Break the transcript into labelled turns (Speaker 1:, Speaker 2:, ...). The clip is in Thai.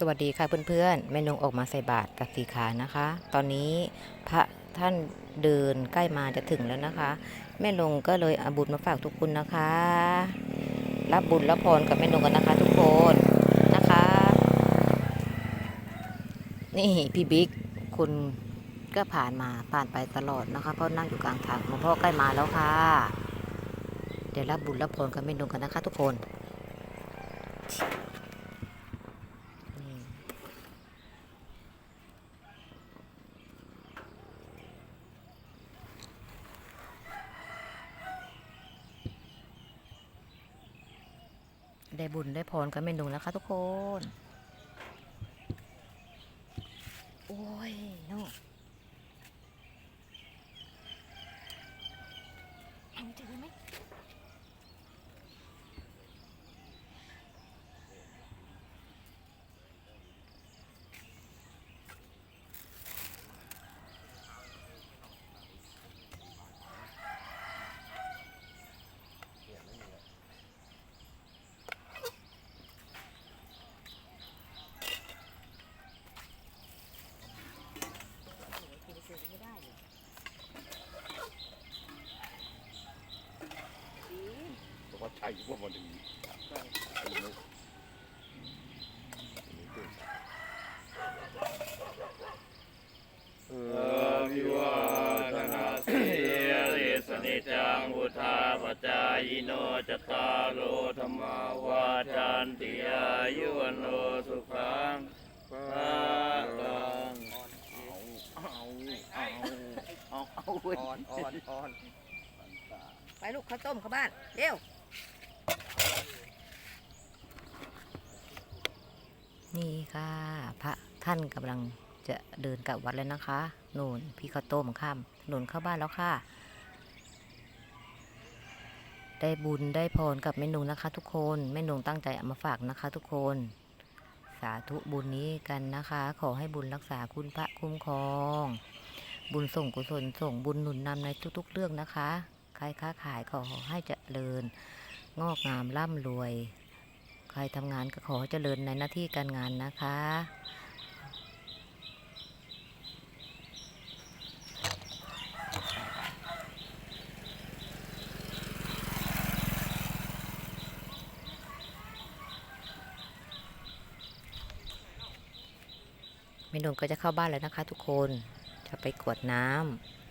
Speaker 1: สวัสดีค่ะเพื่อนๆแม่นงออกมาใส่บาตรกับสีขานะคะ ตอนนี้พระท่านเดินใกล้มาจะถึงแล้วนะคะ แม่นงก็เลยเอาบุญมาฝากทุกคนนะคะ รับบุญรับพรกับแม่นงกันนะคะ ทุกคนนะคะ นี่พี่บิ๊กคุณก็ผ่านมาผ่านไปตลอดนะคะ เพราะนั่งอยู่กลางทางหลวงพ่อใกล้มาแล้วค่ะ เดี๋ยวรับบุญรับพรกับแม่นงกันนะคะ ทุกคน ได้บุญได้พรกันเมนูแล้วค่ะทุกคน โอ้ยโน่เอาจะได้ไหมไม่ได้เลย
Speaker 2: บอก ว่าใช่ว่ามันถึงเอ
Speaker 3: เอ
Speaker 2: อ
Speaker 3: วิวาทนาสีริสนิจังวุธาปจายโนจตารโลธรรมาวาจันติอายุวโนสุขังภาลัง
Speaker 2: เอาเอาเอาเอา
Speaker 1: อ่อนอ่อนอ่อนไปลูกข้าวต้มเข้าบ้านเร็ว นี่ค่ะ พระท่านกำลังจะเดินกลับวัดแล้วนะคะนุนพี่ข้าวต้มข้ามนุนเข้าบ้านแล้วค่ะ ได้บุญได้พรกับแม่นงนะคะ ทุกคนแม่นงตั้งใจเอามาฝากนะคะ ทุกคน สาธุบุญนี้กันนะคะ ขอให้บุญรักษาคุณพระคุ้มครอง บุญส่งกุศลส่งบุญหนุนนำในทุก ๆ เรื่องนะคะใครค้าขายขอให้เจริญ งอกงามร่ำรวย ครทำงานก็ขอเจริญในหน้าที่การงานนะคะ เมนูก็จะเข้าบ้านแล้วนะคะทุกคน จะไปกรวดน้ำ